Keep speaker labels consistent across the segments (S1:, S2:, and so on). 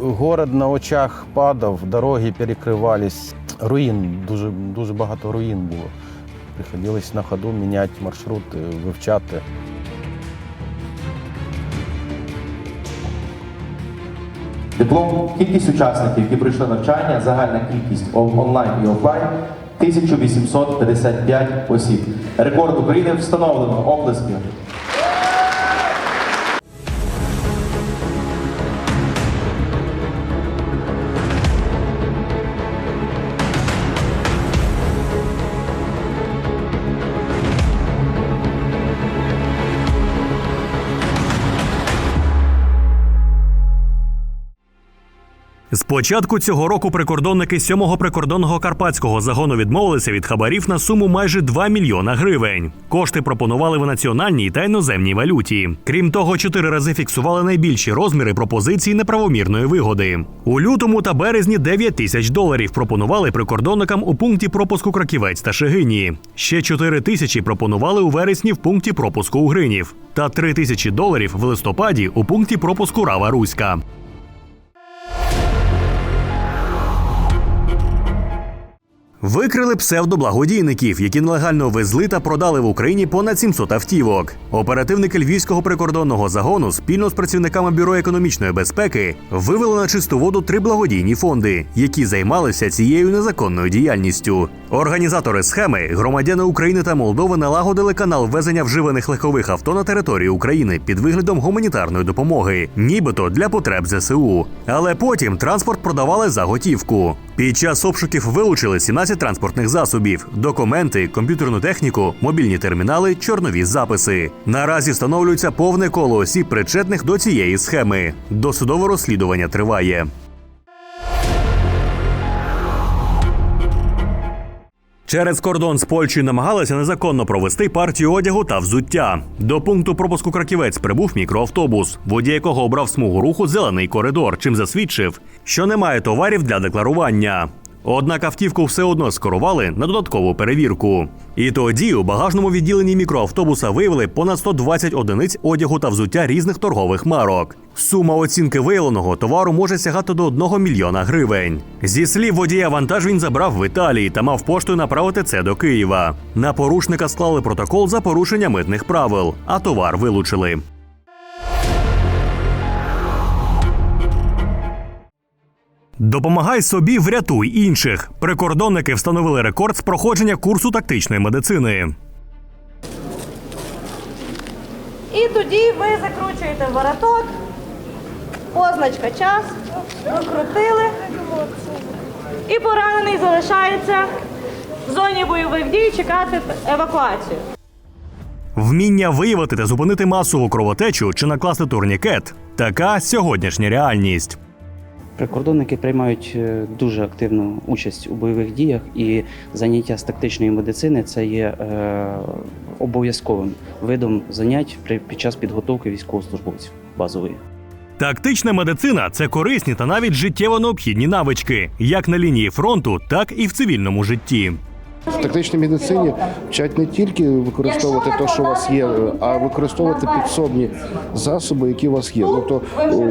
S1: Город на очах падав, дороги перекривались. Руїн, дуже, дуже багато руїн було. Приходилось на ходу міняти маршрути, вивчати.
S2: Диплом кількість учасників, які пройшли навчання, загальна кількість онлайн і офлайн 1855 осіб. Рекорд України встановлено. Оплески.
S3: З початку цього року прикордонники 7-го прикордонного карпатського загону відмовилися від хабарів на суму майже 2 мільйона гривень. Кошти пропонували в національній та іноземній валюті. Крім того, чотири рази фіксували найбільші розміри пропозицій неправомірної вигоди. У лютому та березні 9 тисяч доларів пропонували прикордонникам у пункті пропуску Краківець та Шегині. Ще 4 тисячі пропонували у вересні в пункті пропуску Угринів та 3 тисячі доларів в листопаді у пункті пропуску Рава Руська. Викрили псевдоблагодійників, які нелегально везли та продали в Україні понад 700 автівок. Оперативники львівського прикордонного загону спільно з працівниками бюро економічної безпеки вивели на чисту воду три благодійні фонди, які займалися цією незаконною діяльністю. Організатори схеми, громадяни України та Молдови, налагодили канал ввезення вживаних легкових авто на територію України під виглядом гуманітарної допомоги, нібито для потреб ЗСУ. Але потім транспорт продавали за готівку. Під час обшуків вилучили 17 транспортних засобів, документи, комп'ютерну техніку, мобільні термінали, чорнові записи. Наразі встановлюється повне коло осіб, причетних до цієї схеми. Досудове розслідування триває. Через кордон з Польщею намагалися незаконно провести партію одягу та взуття. До пункту пропуску краківець прибув мікроавтобус, водій якого обрав смугу руху зелений коридор, чим засвідчив, що немає товарів для декларування. Однак автівку все одно скерували на додаткову перевірку. І тоді у багажному відділенні мікроавтобуса виявили понад 120 одиниць одягу та взуття різних торгових марок. Сума оцінки виявленого товару може сягати до 1 мільйона гривень. Зі слів водія, вантаж він забрав в Італії та мав поштою направити це до Києва. На порушника склали протокол за порушення митних правил, а товар вилучили. Допомагай собі, врятуй інших. Прикордонники встановили рекорд з проходження курсу тактичної медицини.
S4: І тоді ви закручуєте вороток, позначка час, розкрутили. І поранений залишається в зоні бойових дій чекати евакуацію.
S3: Вміння виявити та зупинити масову кровотечу чи накласти турнікет така сьогоднішня реальність.
S5: Прикордонники приймають е, дуже активну участь у бойових діях, і заняття з тактичної медицини це є е, обов'язковим видом занять при під час підготовки військовослужбовців базової.
S3: Тактична медицина це корисні та навіть життєво необхідні навички, як на лінії фронту, так і в цивільному житті.
S6: В тактичній медицині вчать не тільки використовувати те, що у вас є, а використовувати підсобні засоби, які у вас є. Тобто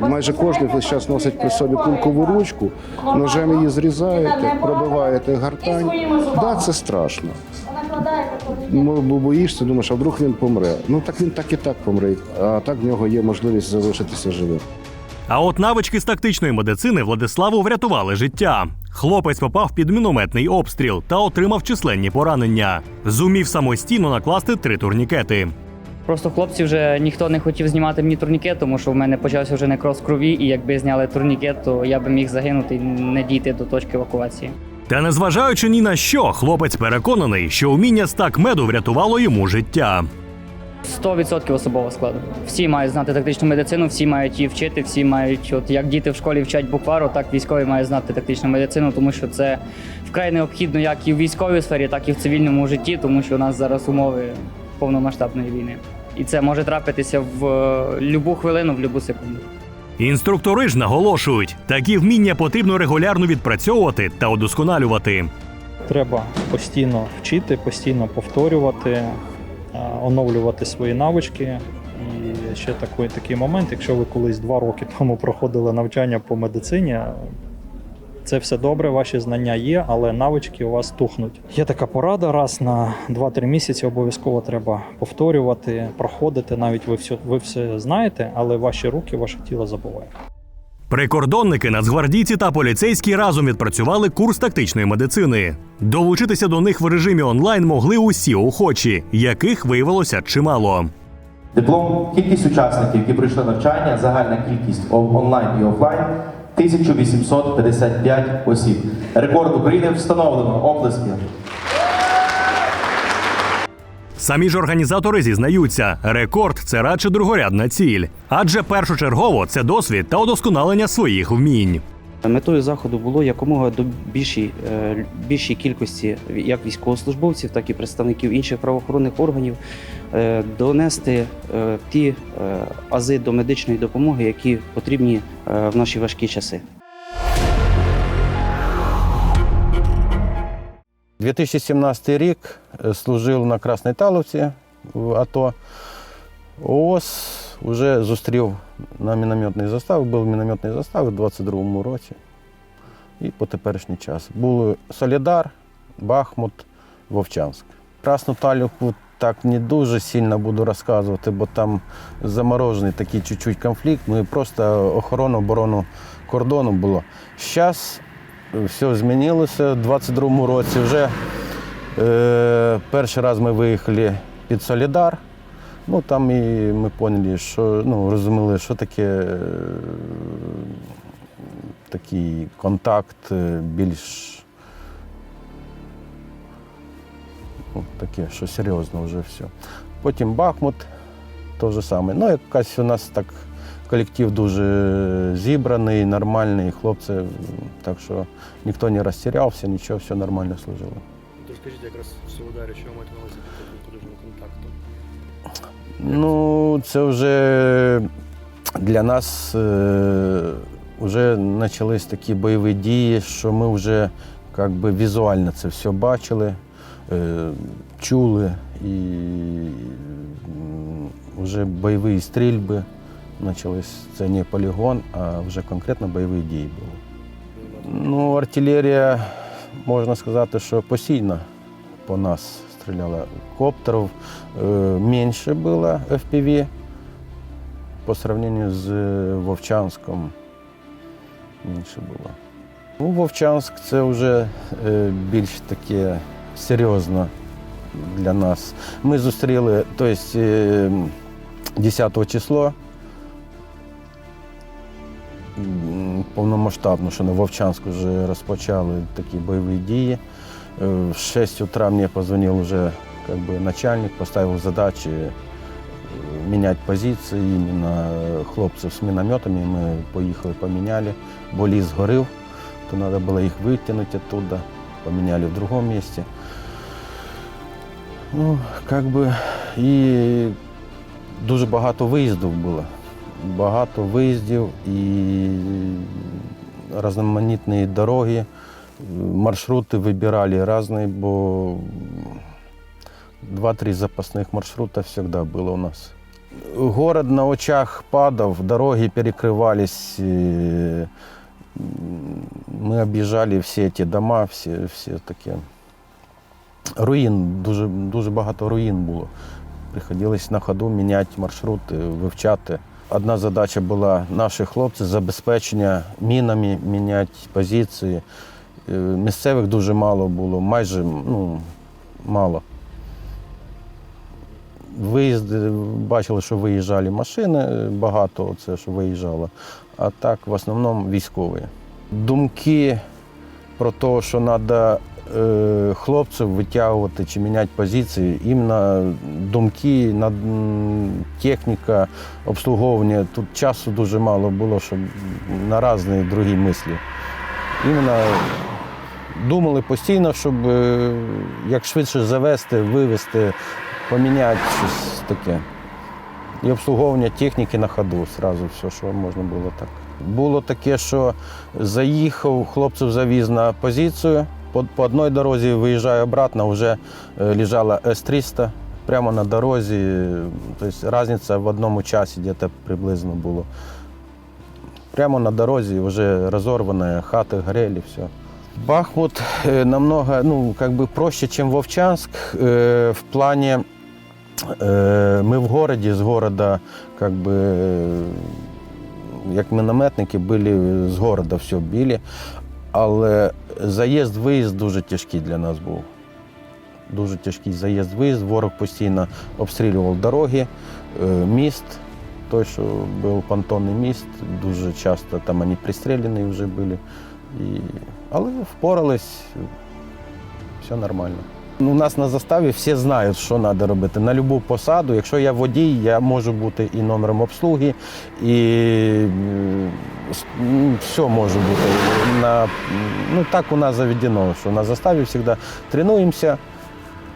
S6: майже кожен весь час носить при собі кулькову ручку, ножем її зрізаєте, пробиваєте гартань. Да, це страшно. Бо боїшся, думаєш, а вдруг він помре. Ну так він так і так помре, а так в нього є можливість залишитися живим.
S3: А от навички з тактичної медицини Владиславу врятували життя. Хлопець попав під мінометний обстріл та отримав численні поранення. Зумів самостійно накласти три турнікети.
S7: Просто хлопці вже ніхто не хотів знімати мені турнікет, тому що в мене почався вже некроз крові, і якби зняли турнікет, то я би міг загинути і не дійти до точки евакуації.
S3: Та незважаючи ні на що, хлопець переконаний, що уміння стак меду врятувало йому життя.
S7: 100% особового складу. Всі мають знати тактичну медицину, всі мають її вчити, всі мають, от як діти в школі вчать буквару, так військові мають знати тактичну медицину, тому що це вкрай необхідно як і в військовій сфері, так і в цивільному житті, тому що у нас зараз умови повномасштабної війни. І це може трапитися в е, любу хвилину, в будь-яку секунду.
S3: Інструктори ж наголошують, такі вміння потрібно регулярно відпрацьовувати та удосконалювати.
S8: Треба постійно вчити, постійно повторювати, оновлювати свої навички. І ще такий, такий момент. Якщо ви колись два роки тому проходили навчання по медицині, це все добре, ваші знання є, але навички у вас тухнуть. Є така порада: раз на 2-3 місяці обов'язково треба повторювати, проходити. Навіть ви все, ви все знаєте, але ваші руки, ваше тіло забуває.
S3: Прикордонники, нацгвардійці та поліцейські разом відпрацювали курс тактичної медицини. Долучитися до них в режимі онлайн могли усі охочі, яких виявилося чимало.
S2: Диплом кількість учасників, які пройшли навчання, загальна кількість онлайн і офлайн 1855 осіб. Рекорд України встановлено. Оплески.
S3: Самі ж організатори зізнаються, рекорд це радше другорядна ціль, адже першочергово це досвід та удосконалення своїх вмінь.
S5: Метою заходу було якомога до більшій, е, більшій кількості як військовослужбовців, так і представників інших правоохоронних органів е, донести е, ті ази до медичної допомоги, які потрібні в наші важкі часи.
S1: 2017 рік е, служив на Красній Таловці в АТО. ООС вже зустрів на мінометний застав, був мінометний застав у 22-му році і по теперішній час. Були Солідар, Бахмут, Вовчанськ. Красну Талівку так не дуже сильно буду розказувати, бо там заморожений такий чуть-чуть конфлікт. Ми просто охорону, оборону кордону було. Зараз все змінилося. У 22-му році вже е, перший раз ми виїхали під Солідар. Ну там і ми поняли, що ну, розуміли, що таке е, такий контакт е, більш ну, таке, що серйозно вже все. Потім Бахмут, то же саме. Ну, якась у нас так колектив дуже зібраний, нормальний, хлопці, так що ніхто не розтірявся, нічого, все нормально служило.
S9: Розкажіть якраз в Солодарі, що ви маєте на увазі під таким дружним?
S1: Ну, це вже для нас е, вже почались такі бойові дії, що ми вже як би, візуально це все бачили, е, чули і вже бойові стрільби почались. Це не полігон, а вже конкретно бойові дії були. Ну, артилерія, можна сказати, що постійно по нас стріляла. Коптерів е, менше було FPV по сравнению з Вовчанськом. Менше було. Ну, Вовчанськ це вже е, більш таке серйозно для нас. Ми зустріли, тобто, е, 10 число. Повномасштабно, що на Вовчанську вже розпочали такі бойові дії. Е, В 6 утра мне позвонил уже как бы начальник, поставил задачи э, менять позиции именно хлопців з мінометами. Ми поїхали, поміняли, бо ліс згорів, то треба було їх витягнути оттуда, поміняли в другому місці. Ну, как би, і дуже багато виїздів було Багато виїздів і різноманітні дороги. Маршруты выбирали разные, бо два-три запасных маршрута всегда было у нас. Город на очах падал, дороги перекрывались. э, м, Мы объезжали все эти дома, все, все такі. Руїн, дуже, дуже багато руїн було. Приходилось на ходу міняти маршрути, вивчати. Одна задача була наші хлопці забезпечення мінами, міняти позиції. Е, Місцевих дуже мало було, майже ну, мало. Виїзди, бачили, що виїжджали машини, багато це, що виїжджало, а так в основному військові. Думки про те, що треба хлопців витягувати чи міняти позиції, іменно думки, над, м, техніка, обслуговування. Тут часу дуже мало було, щоб на різні другі мислі. Іменно думали постійно, щоб е, як швидше завести, вивезти, поміняти щось таке. І обслуговування техніки на ходу, одразу все, що можна було так. Було таке, що заїхав, хлопців завіз на позицію, по, по одній дорозі виїжджаю обратно, вже е, лежала С-300 прямо на дорозі. Тобто різниця в одному часі десь приблизно було. Прямо на дорозі вже розорвані хати, горели, все. Бахмут э, намного ну, как бы проще, чем Вовчанск. Э, в плане э, ми в городі, з города, как бы, э, як мінометники, були з города все білі. Але заїзд-виїзд дуже тяжкий для нас був. Дуже тяжкий заїзд-виїзд. Ворог постійно обстрілював дороги, е, міст. Той, що був понтонний міст, дуже часто там вони пристріляні вже були. І... Але впорались, все нормально. У нас на заставі всі знають, що треба робити. На будь-яку посаду, якщо я водій, я можу бути і номером обслуги, і е, все може бути. На, ну, так у нас заведено, що на заставі завжди тренуємося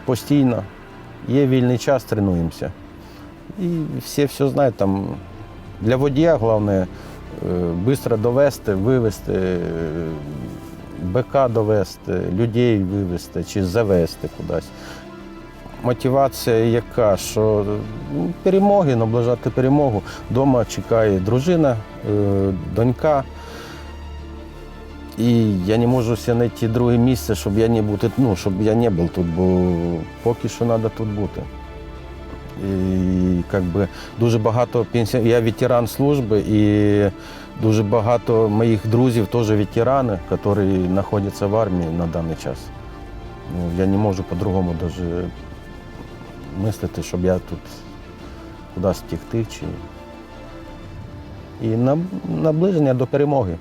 S1: постійно. Є вільний час, тренуємося. І всі все знають. Там, для водія головне швидко довести, вивезти, е, БК довести, людей вивезти чи завести кудись. Мотивація яка, що ну, перемоги, наближати перемогу. Дома чекає дружина, е, донька. І я не можу себе знайти друге місце, щоб я не бути, ну, щоб я не був тут, бо поки що треба тут бути. І как би, дуже багато пенсіонерів. Я ветеран служби і дуже багато моїх друзів теж ветерани, які знаходяться в армії на даний час. Ну, я не можу по-другому навіть мислити, щоб я тут кудись втекти. Чи... І наближення до перемоги.